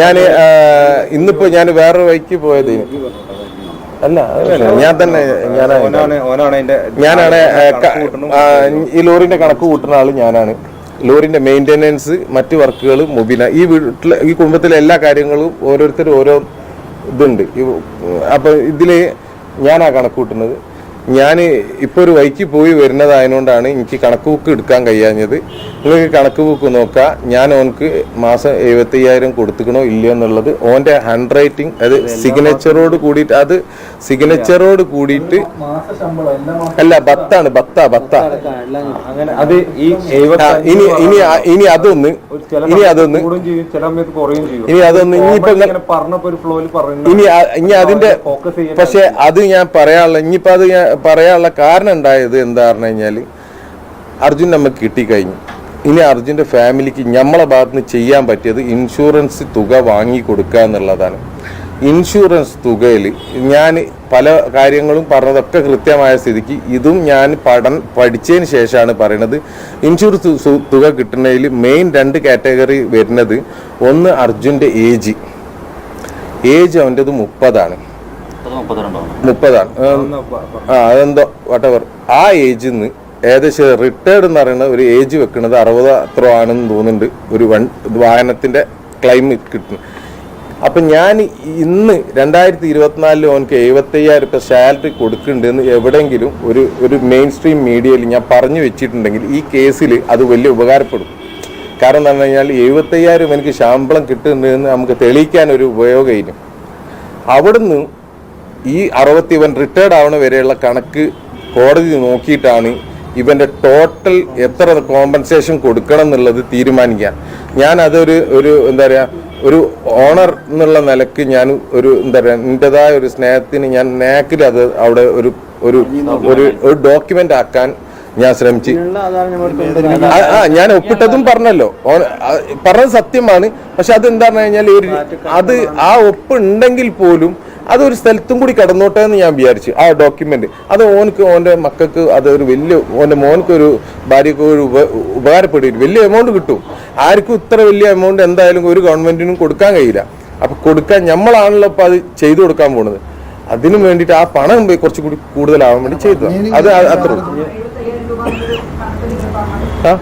ഞാൻ ഇന്നിപ്പോ ഞാൻ വേറൊരു വഴിക്ക് പോയത്. അല്ല ഞാൻ തന്നെ ഞാനാണ്. ഞാനാണ് ഈ ലോറിന്റെ കണക്ക് കൂട്ടുന്ന ആൾ ഞാനാണ്. ലോറിന്റെ മെയിന്റെനൻസ് മറ്റു വർക്കുകൾ മുബിന. ഈ വീട്ടിലെ ഈ കുടുംബത്തിലെ എല്ലാ കാര്യങ്ങളും ഓരോരുത്തരും ഓരോ ഇതുണ്ട്. അപ്പോൾ അപ്പൊ ഇതിൽ ഞാനാ കണക്ക് കൂട്ടുന്നത്. ഞാൻ ഇപ്പോൾ ഒരു വൈക്ക് പോയി വരുന്നതായതുകൊണ്ടാണ് എനിക്ക് കണക്ക് ബുക്ക് എടുക്കാൻ കഴിയാഞ്ഞത്. നിങ്ങൾക്ക് കണക്ക് ബുക്ക് നോക്കാം ഞാൻ ഓനക്ക് മാസം എഴുപത്തയ്യായിരം കൊടുത്തുക്കണോ ഇല്ലയോ എന്നുള്ളത് ഓന്റെ ഹാൻഡ് റൈറ്റിംഗ് അത് സിഗ്നേച്ചറോട് കൂടിയിട്ട് അത് സിഗ്നേച്ചറോട് കൂടിയിട്ട് അല്ല ബത്താണ് ബത്ത ബത്ത ഇനി ഇനി ഇനി അതൊന്ന് ഇനി അതൊന്ന് ഇനി അതൊന്ന് ഇനിയിപ്പോ ഇനി ഇനി അതിന്റെ പക്ഷെ അത് ഞാൻ പറയാനുള്ള ഇനിയിപ്പോ അത് ഞാൻ പറയാനുള്ള കാരണം ഉണ്ടായത് എന്താ പറഞ്ഞു കഴിഞ്ഞാൽ അർജുൻ നമുക്ക് കിട്ടിക്കഴിഞ്ഞു. ഇനി അർജുന്റെ ഫാമിലിക്ക് നമ്മളെ ഭാഗത്ത് നിന്ന് ചെയ്യാൻ പറ്റിയത് ഇൻഷുറൻസ് തുക വാങ്ങി കൊടുക്കുക എന്നുള്ളതാണ്. ഇൻഷുറൻസ് തുകയിൽ ഞാൻ പല കാര്യങ്ങളും പറഞ്ഞതൊക്കെ കൃത്യമായ സ്ഥിതിക്ക് ഇതും ഞാൻ പഠൻ പഠിച്ചതിന് ശേഷമാണ് പറയുന്നത് ഇൻഷുറൻസ് തുക കിട്ടുന്നതിൽ മെയിൻ രണ്ട് കാറ്റഗറി വരുന്നത് ഒന്ന് അർജുന്റെ ഏജ് ഏജ് അവന്റെത് മുപ്പതാണ്. മുപ്പതാണ്. ആ അതെന്തോ വട്ടവർ ആ ഏജിൽ നിന്ന് ഏകദേശം റിട്ടയർഡ് എന്ന് പറയുന്ന ഒരു ഏജ് വെക്കുന്നത് അറുപത് അത്ര ആണെന്ന് തോന്നുന്നുണ്ട്. ഒരു വൺ വാഹനത്തിന്റെ ക്ലൈം കിട്ടുന്നു. അപ്പൊ ഞാൻ ഇന്ന് രണ്ടായിരത്തി ഇരുപത്തിനാലിൽ ഓനക്ക് എഴുപത്തയ്യായിരം രൂപ സാലറി കൊടുക്കുന്നുണ്ടെന്ന് എവിടെയെങ്കിലും ഒരു ഒരു മെയിൻ സ്ട്രീം മീഡിയയിൽ ഞാൻ പറഞ്ഞു വെച്ചിട്ടുണ്ടെങ്കിൽ ഈ കേസിൽ അത് വലിയ ഉപകാരപ്പെടും. കാരണം എന്ന് പറഞ്ഞു കഴിഞ്ഞാൽ എഴുപത്തയ്യായിരം എനിക്ക് ശമ്പളം കിട്ടുന്നുണ്ടെന്ന് നമുക്ക് തെളിയിക്കാൻ ഒരു ഉപയോഗം അവിടുന്ന് ഈ അറുപത്തി ഇവൻ റിട്ടയർഡ് ആവണ വരെയുള്ള കണക്ക് കോടതി നോക്കിയിട്ടാണ് ഇവന്റെ ടോട്ടൽ എത്ര കോമ്പൻസേഷൻ കൊടുക്കണം എന്നുള്ളത് തീരുമാനിക്കുക. ഞാൻ അതൊരു ഒരു എന്താ പറയുക ഒരു ഓണർ എന്നുള്ള നിലയ്ക്ക് ഞാൻ ഒരു എന്താ പറയുക എന്റെതായ ഒരു സ്നേഹത്തിന് ഞാൻ നാക്കിൽ അത് അവിടെ ഒരു ഒരു ഒരു ഒരു ഡോക്യുമെന്റ് ആക്കാൻ ഞാൻ ശ്രമിച്ചു. ആ, ഞാൻ ഒപ്പിട്ടതും പറഞ്ഞല്ലോ. പറഞ്ഞത് സത്യമാണ്. പക്ഷെ അത് പറഞ്ഞു കഴിഞ്ഞാൽ അത് ആ ഒപ്പ് ഉണ്ടെങ്കിൽ പോലും അതൊരു സ്ഥലത്തും കൂടി കടന്നോട്ടെ എന്ന് ഞാൻ വിചാരിച്ചു. ആ ഡോക്യുമെന്റ് അത് ഓനക്ക് ഓന്റെ മക്കൾക്ക് അതൊരു വലിയ ഓന്റെ മോനക്ക് ഒരു ഭാര്യക്ക് ഒരു ഉപ ഉപകാരപ്പെടും വലിയ എമൗണ്ട് കിട്ടും. ആർക്കും ഇത്ര വലിയ എമൗണ്ട് എന്തായാലും ഒരു ഗവൺമെന്റിനും കൊടുക്കാൻ കഴിയില്ല. അപ്പൊ കൊടുക്കാൻ നമ്മളാണല്ലോ ഇപ്പൊ അത് ചെയ്തു കൊടുക്കാൻ പോണത്. അതിനു വേണ്ടിട്ട് ആ പണം പോയി കുറച്ചുകൂടി കൂടുതലാവാൻ വേണ്ടി ചെയ്തു അത് അത്ര. ആ?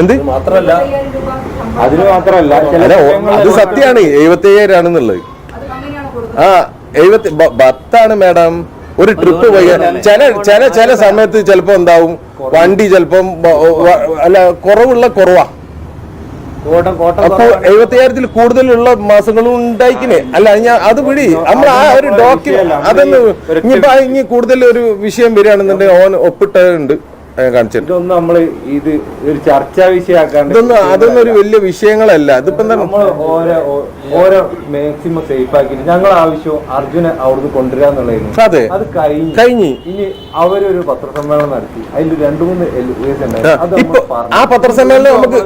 എന്ത്? മാത്രമല്ല അതിന് മാത്രമല്ല അത് സത്യമാണ് എഴുപത്തി അയ്യായിരം ആണെന്നുള്ളത്. ആ എഴുപത്തി പത്താണ് ബത്താണ് മാഡം. ഒരു ട്രിപ്പ് പോയി. ചില ചില ചില സമയത്ത് ചിലപ്പോ എന്താവും? വണ്ടി ചിലപ്പം അല്ല കുറവുള്ള കുറവാ. അപ്പൊ എഴുപത്തിയായിരത്തിൽ കൂടുതലുള്ള മാസങ്ങളും ഉണ്ടായിക്കിനെ. അല്ല ഞാൻ അത് വിടി നമ്മൾ ആ ഒരു ഡോക്യുമെന്റ് അതൊന്ന് ഇനിയിപ്പോ ഇനി കൂടുതൽ ഒരു വിഷയം വരികയാണെന്നുണ്ടെങ്കിൽ ഓൻ ഒപ്പിട്ടുണ്ട് ഇതൊന്നും നമ്മൾ ഇത് ഒരു ചർച്ചാ വിഷയമാക്കാണ്ട് ഇതൊന്നും അതൊന്നും ഒരു വലിയ വിഷയങ്ങളല്ല. ഇതിപ്പം നമ്മൾ ഓരോ ഓരോ മാക്സിമം സേഫ് ആക്കിയിട്ട് ഞങ്ങൾ ആവശ്യം അർജുനെ അവിടുന്ന് കൊണ്ടുവരിക എന്നുള്ളതായിരുന്നു. അതെ. അത് കഴിഞ്ഞു. കഴിഞ്ഞു. ഇനി അവരൊരു പത്രസമ്മേളനം നടത്തി. അതിൽ രണ്ടു മൂന്ന് ആ, പത്രസമ്മേളനം നമുക്ക്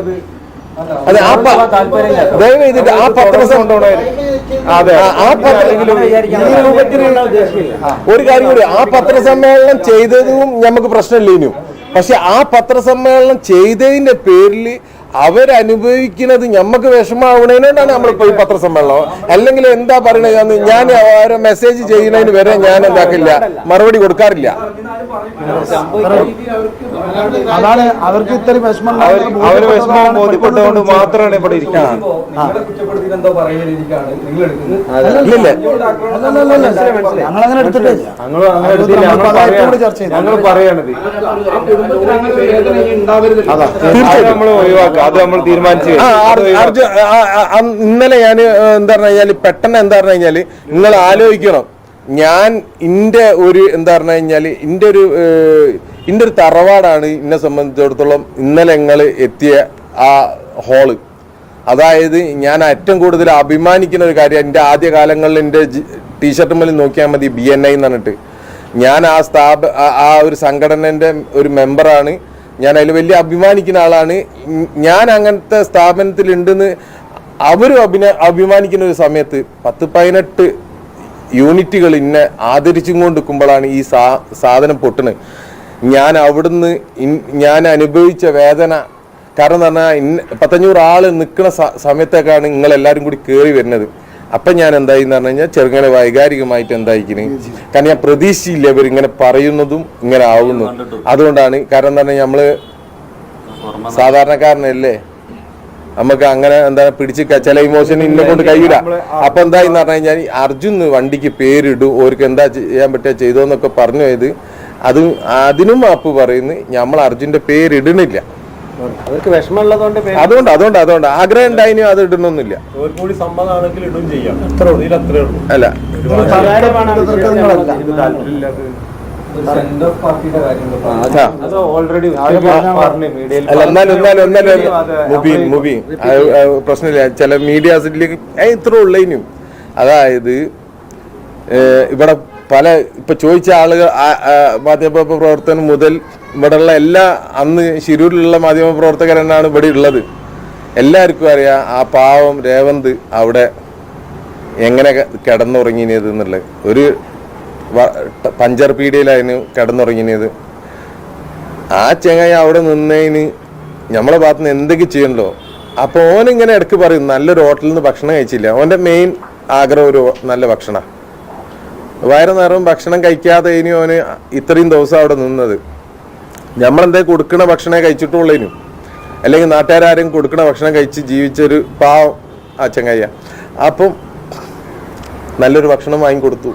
അതെ ആ ദയവ് ചെയ്തിട്ട് ആ പത്രസമ്മേളനം അതെ. ആ- രൂപത്തിൽ ഒരു കാര്യം കൂടി ആ. പത്രസമ്മേളനം ചെയ്തതും നമുക്ക് പ്രശ്നമില്ല ഇനിയും. പക്ഷെ ആ പത്രസമ്മേളനം ചെയ്തതിന്റെ പേരിൽ അവരനുഭവിക്കുന്നത് ഞമ്മക്ക് വിഷമാവണേനോണ്ടാണ് നമ്മളിപ്പോ ഈ പത്രസമ്മേളനം. അല്ലെങ്കിൽ എന്താ പറയണത് ഞാൻ ഓരോ മെസ്സേജ് ചെയ്യുന്നതിന് വരെ ഞാൻ എന്താക്കില്ല മറുപടി കൊടുക്കാറില്ല. അതാണ് അവർക്ക് ഇത്ര വിഷമം അവർ വിഷമം മാത്രമാണ് ഇവിടെ ഇരിക്കുന്നത്. ഞങ്ങൾ അങ്ങനെ എടുത്തിട്ട് ഞങ്ങൾ അങ്ങനെ എടുത്തില്ല. ഞങ്ങൾ പറയാണ് ഞങ്ങൾ പറയാണിത്. അത് നമ്മൾ ഒഴിവാക്കുക ഇന്നലെ ഞാൻ എന്താ പറഞ്ഞു കഴിഞ്ഞാൽ പെട്ടെന്ന് എന്താ പറഞ്ഞു കഴിഞ്ഞാൽ നിങ്ങൾ ആലോചിക്കണം. ഞാൻ ഇന്റെ ഒരു എന്താ പറഞ്ഞു കഴിഞ്ഞാൽ ഇന്റെ ഒരു ഇന്റെ ഒരു തറവാടാണ് എന്നെ സംബന്ധിച്ചിടത്തോളം ഇന്നലെ നിങ്ങൾ എത്തിയ ആ ഹോൾ അതായത് ഞാൻ ഏറ്റവും കൂടുതൽ അഭിമാനിക്കുന്ന ഒരു കാര്യം എന്റെ ആദ്യ കാലങ്ങളിൽ എന്റെ ടീഷർട്ട് മേലിൽ നോക്കിയാൽ മതി ബി എൻ ഐ എന്ന് പറഞ്ഞിട്ട്. ഞാൻ ആ സ്ഥാപ ആ- ആ ഒരു സംഘടനന്റെ ഒരു മെമ്പറാണ് ഞാൻ അതിൽ വലിയ അഭിമാനിക്കുന്ന ആളാണ്. ഞാൻ അങ്ങനത്തെ സ്ഥാപനത്തിൽ ഉണ്ടെന്ന് അവരും അഭിന അഭിമാനിക്കുന്ന ഒരു സമയത്ത് പത്ത് പതിനെട്ട് യൂണിറ്റുകൾ ഇന്നെ ആദരിച്ചും കൊണ്ട് നിൽക്കുമ്പോഴാണ് ഈ സാ സാധനം പൊട്ടണത് ഞാൻ അവിടുന്ന് ഞാൻ അനുഭവിച്ച വേദന. കാരണം എന്ന് പറഞ്ഞാൽ പത്തഞ്ഞൂറ് ആൾ നിൽക്കുന്ന സമയത്തേക്കാണ് നിങ്ങളെല്ലാവരും കൂടി കയറി വരുന്നത്. അപ്പം ഞാൻ എന്തായി എന്ന് പറഞ്ഞു കഴിഞ്ഞാൽ ചെറുങ്ങനെ വൈകാരികമായിട്ട് എന്തായിക്കിന് കാരണം ഞാൻ പ്രതീക്ഷിച്ചില്ല ഇവർ ഇങ്ങനെ പറയുന്നതും ഇങ്ങനെ ആവുന്നതും അതുകൊണ്ടാണ് കാരണം എന്താ പറഞ്ഞാൽ നമ്മൾ സാധാരണക്കാരനല്ലേ? നമുക്ക് അങ്ങനെ എന്താ പിടിച്ച് ചില ഇമോഷൻ ഇന്നെ കൊണ്ട് കഴിയില്ല അപ്പൊ എന്താന്ന് പറഞ്ഞു കഴിഞ്ഞാൽ അർജുൻ വണ്ടിക്ക് പേരിടും ഓർക്ക് എന്താ ചെയ്യാൻ പറ്റുക ചെയ്തോന്നൊക്കെ പറഞ്ഞു പോയത്. അത് അതിനും മാപ്പ് പറയുന്നു നമ്മൾ അർജുന്റെ പേരിടണില്ല അവർക്ക് വിഷമമുള്ളതുകൊണ്ട് അതുകൊണ്ട് അതുകൊണ്ട് അതുകൊണ്ട്. ആഗ്രഹം ഉണ്ടായിനും അത് ഇടണമെന്നില്ല. അല്ല. അല്ല എന്നാലും എന്നാലും എന്നാലും മുബീൻ മുബീൻ. പ്രശ്നമില്ല. ചില മീഡിയാസിലേക്ക് ഇത്ര ഉള്ളതിനും അതായത് ഇവിടെ പല ഇപ്പൊ ചോദിച്ച ആളുകൾ മാധ്യമ പ്രവർത്തനം മുതൽ ഇവിടെയുള്ള എല്ലാ അന്ന് ശിരൂരിലുള്ള മാധ്യമ പ്രവർത്തകരെന്നാണ് ഇവിടെ ഉള്ളത്. എല്ലാവർക്കും അറിയാം ആ പാവം രേവന്ത് അവിടെ എങ്ങനെ കിടന്നുറങ്ങിനിയത് എന്നുള്ളത്. ഒരു പഞ്ചർ പീഡിയിലായിരുന്നു കിടന്നുറങ്ങിയത് ആ ചെങ്ങായി അവിടെ നിന്നതിന് നമ്മളെ ഭാഗത്ത് നിന്ന് എന്തൊക്കെ ചെയ്യണല്ലോ? അപ്പോൾ ഓനിങ്ങനെ ഇടയ്ക്ക് പറയും നല്ലൊരു ഹോട്ടലിൽ നിന്ന് ഭക്ഷണം കഴിച്ചില്ല. ഓന്റെ മെയിൻ ആഗ്രഹം ഒരു നല്ല ഭക്ഷണ. വയറു നേരം ഭക്ഷണം കഴിക്കാതെ ഇനി ഓന് ഇത്രയും ദിവസം അവിടെ നിന്നത്. നമ്മളെന്തേ കൊടുക്കണ ഭക്ഷണമേ കഴിച്ചിട്ടുള്ളതിനും അല്ലെങ്കിൽ നാട്ടുകാരും കൊടുക്കണ ഭക്ഷണം കഴിച്ച് ജീവിച്ചൊരു പാവം ആ ചെങ്ങയ്യ. അപ്പം നല്ലൊരു ഭക്ഷണം വാങ്ങിക്കൊടുത്തു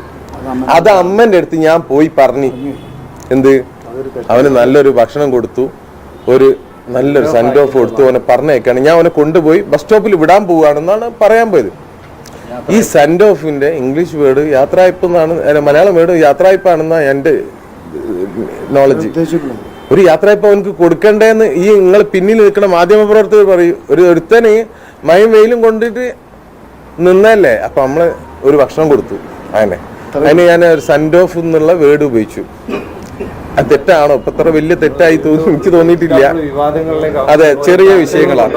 അത് അമ്മന്റെ അടുത്ത് ഞാൻ പോയി പറഞ്ഞു എന്ത്? അവന് നല്ലൊരു ഭക്ഷണം കൊടുത്തു. ഒരു നല്ലൊരു സെൻഡ് ഓഫ് കൊടുത്തു. അവനെ പറഞ്ഞേക്കാണ് ഞാൻ അവനെ കൊണ്ടുപോയി ബസ് സ്റ്റോപ്പിൽ വിടാൻ പോവുകയാണെന്നാണ് പറയാൻ പോയത്. ഈ സെൻഡ് ഓഫിന്റെ ഇംഗ്ലീഷ് വേർഡ് യാത്രായ്പ് എന്നാണ് മലയാളം വേർഡ് യാത്രായ്പാണെന്ന എന്റെ നോളജ് ഒരു യാത്രായ്പ അവനക്ക് കൊടുക്കണ്ടേന്ന് ഈ നിങ്ങൾ പിന്നിൽ നിൽക്കുന്ന മാധ്യമ പ്രവർത്തകർ പറയും. ഒരു ഒരുത്തന് മയം വെയിലും കൊണ്ടിട്ട് നിന്നല്ലേ? അപ്പൊ നമ്മൾ ഒരു ഭക്ഷണം കൊടുത്തു. അങ്ങനെ. അതിന് ഞാൻ ഒരു സെൻഡ് ഓഫ് എന്നുള്ള വേർഡ് ഉപയോഗിച്ചു. അത് തെറ്റാണോ? ഇപ്പൊ വലിയ തെറ്റായി തോന്നി എനിക്ക് തോന്നിയിട്ടില്ല. അതെ ചെറിയ വിഷയങ്ങളാണ്.